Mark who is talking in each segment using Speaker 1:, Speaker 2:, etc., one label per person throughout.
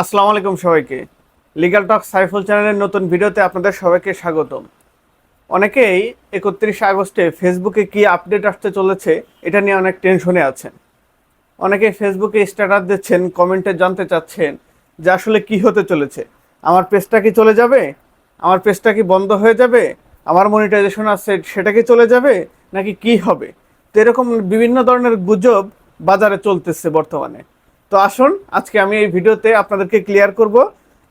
Speaker 1: আসসালামু আলাইকুম সবাইকে। লিগাল টক সাইফুল চ্যানেলের নতুন ভিডিওতে আপনাদের সবাইকে স্বাগতম। অনেকেই একত্রিশে আগস্টে ফেসবুকে কি আপডেট আসতে চলেছে, এটা নিয়ে অনেক টেনশনে আছেন। অনেকে ফেসবুকে স্ট্যাটাস দিচ্ছেন কমেন্টে জানতে চাচ্ছেন যে আসলে কি হতে চলেছে। আমার পেজটা কি চলে যাবে? আমার পেজটা কি বন্ধ হয়ে যাবে? আমার মনিটাইজেশন আছে, সেটা কি চলে যাবে? নাকি কি হবে? তো এরকম বিভিন্ন ধরনের গুজব বাজারে চলতেছে বর্তমানে। তো আসুন, আজকে আমি এই ভিডিওতে আপনাদেরকে ক্লিয়ার করব,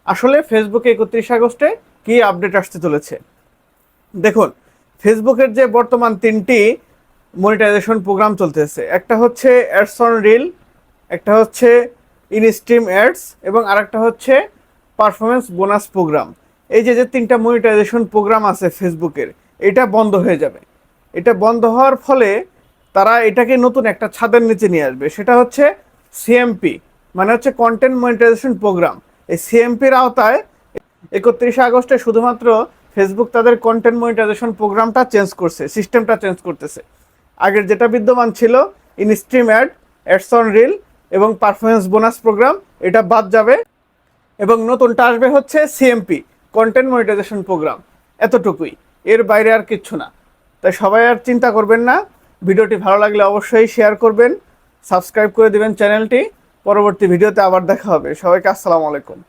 Speaker 1: আসলে ফেসবুকে একত্রিশ আগস্টে কি আপডেট আসতে চলেছে। দেখুন ফেসবুকের যে বর্তমান তিনটি মনিটাইজেশন প্রোগ্রাম চলতেছে, একটা হচ্ছে অ্যাডস অন রিল একটা হচ্ছে ইনস্ট্রিম অ্যাডস এবং আরেকটা হচ্ছে পারফরমেন্স বোনাস প্রোগ্রাম এই যে যে তিনটা মনিটাইজেশন প্রোগ্রাম আছে ফেসবুকের এটা বন্ধ হয়ে যাবে। এটা বন্ধ হওয়ার ফলে তারা এটাকে নতুন একটা ছাদের নিচে নিয়ে আসবে। সেটা হচ্ছে সিএমপি মানে হচ্ছে কন্টেন্ট মনিটাইজেশন প্রোগ্রাম এই সিএমপির আওতায় একত্রিশে আগস্টে শুধুমাত্র ফেসবুক তাদের কন্টেন্ট মনিটাইজেশন প্রোগ্রামটা চেঞ্জ করছে সিস্টেমটা চেঞ্জ করতেছে। আগের যেটা বিদ্যমান ছিল instream ad ads on reel এবং পারফরমেন্স বোনাস প্রোগ্রাম এটা বাদ যাবে এবং নতুনটা আসবে হচ্ছে সিএমপি কন্টেন্ট মনিটাইজেশন প্রোগ্রাম এতটুকুই, এর বাইরে আর কিচ্ছু না। তাই সবাই আর চিন্তা করবেন না, ভিডিওটি ভালো লাগলে অবশ্যই শেয়ার করবেন। সাবস্ক্রাইব করে দিবেন চ্যানেলটি। পরবর্তী ভিডিওতে আবার দেখা হবে। সবাইকে আসসালামু আলাইকুম।